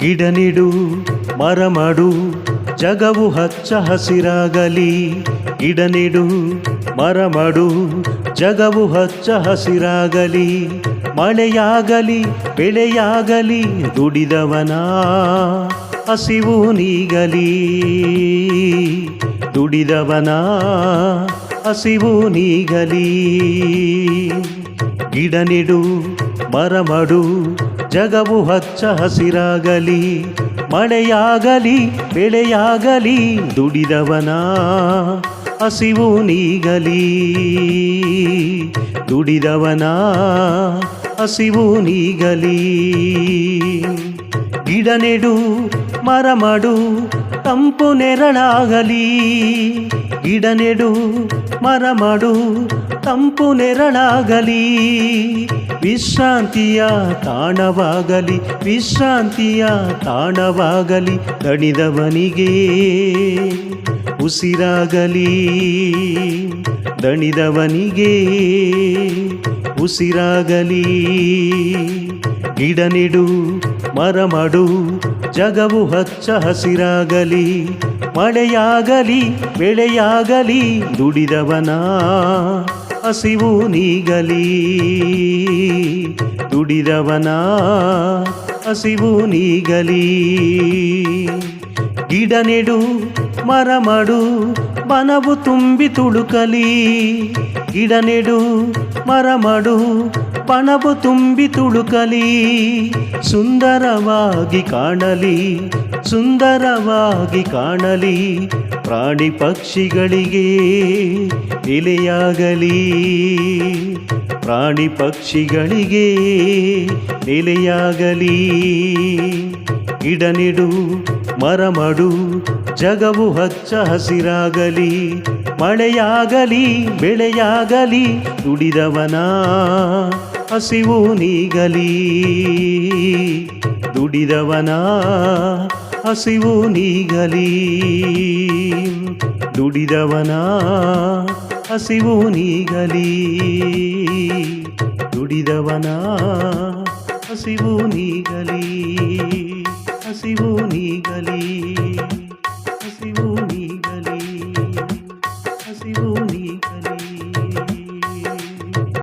ಗಿಡ ನೆಡು, ಮರ ಮಾಡು, ಜಗವು ಹಚ್ಚ ಹಸಿರಾಗಲಿ. ಗಿಡ ನೆಡು, ಮರ ಮಾಡು, ಜಗವು ಹಚ್ಚ ಹಸಿರಾಗಲಿ. ಮಳೆಯಾಗಲಿ, ಬೆಳೆಯಾಗಲಿ, ದುಡಿದವನ ಹಸಿವು ನೀಗಲಿ. ದುಡಿದವನ ಹಸಿವು ನೀಗಲಿ. ಗಿಡ ನೆಡು, ಮರ ಮಾಡು ಜಗವು ಹಚ್ಚ ಹಸಿರಾಗಲಿ ಮಳೆಯಾಗಲಿ ಬೆಳೆಯಾಗಲಿ ದುಡಿದವನ ಹಸಿವು ನೀಗಲಿ. ದುಡಿದವನ ಹಸಿವು ನೀಗಲಿ. ಗಿಡ ನೆಡು ಮರ ಮಾಡು, ತಂಪು ನೆರಳಾಗಲಿ. ಗಿಡ ನೆಡು, ಮರ ಮಾಡು, ತಂಪು ನೆರಳಾಗಲಿ. ವಿಶ್ರಾಂತಿಯ ತಾಣವಾಗಲಿ ವಿಶ್ರಾಂತಿಯ ತಾಣವಾಗಲಿ ದಣಿದವನಿಗೆ. ಉಸಿರಾಗಲಿ ದಣಿದವನಿಗೆ. ಉಸಿರಾಗಲಿ. ಗಿಡ ನೆಡು ಮರ ಮಾಡು ಜಗವು ಹಚ್ಚ ಹಸಿರಾಗಲಿ. ಮಳೆಯಾಗಲಿ, ಬೆಳೆಯಾಗಲಿ, ದುಡಿದವನ ಹಸಿವು ನೀಗಲಿ. ದುಡಿದವನ ಹಸಿವು ನೀಗಲಿ. ಗಿಡ ನೆಡು ಮರ ಮಾಡು ಬನವು ತುಂಬಿ ತುಳುಕಲಿ, ಗಿಡ ನೆಡು, ಮರ ಮಾಡು ಬಣವು ತುಂಬಿ ತುಳುಕಲಿ. ಸುಂದರವಾಗಿ ಕಾಣಲಿ ಸುಂದರವಾಗಿ ಕಾಣಲಿ ಪ್ರಾಣಿ ಪಕ್ಷಿಗಳಿಗೆ ನೆಲೆಯಾಗಲಿ ಪ್ರಾಣಿ ಪಕ್ಷಿಗಳಿಗೆ ನೆಲೆಯಾಗಲಿ. ಗಿಡನಿಡು ಮರಮಡು ಮರ ಮಾಡು ಜಗವು ಹಚ್ಚ ಹಸಿರಾಗಲಿ. ಮಳೆಯಾಗಲಿ, ಬೆಳೆಯಾಗಲಿ, ದುಡಿದವನ ಹಸಿವು ನೀಗಲಿ. ದುಡಿದವನ ಹಸಿವು ನೀಗಲಿ. ದುಡಿದವನ ಹಸಿವು ನೀಗಲಿ. ದುಡಿದವನ ಹಸಿವು ನೀಗಲೀ.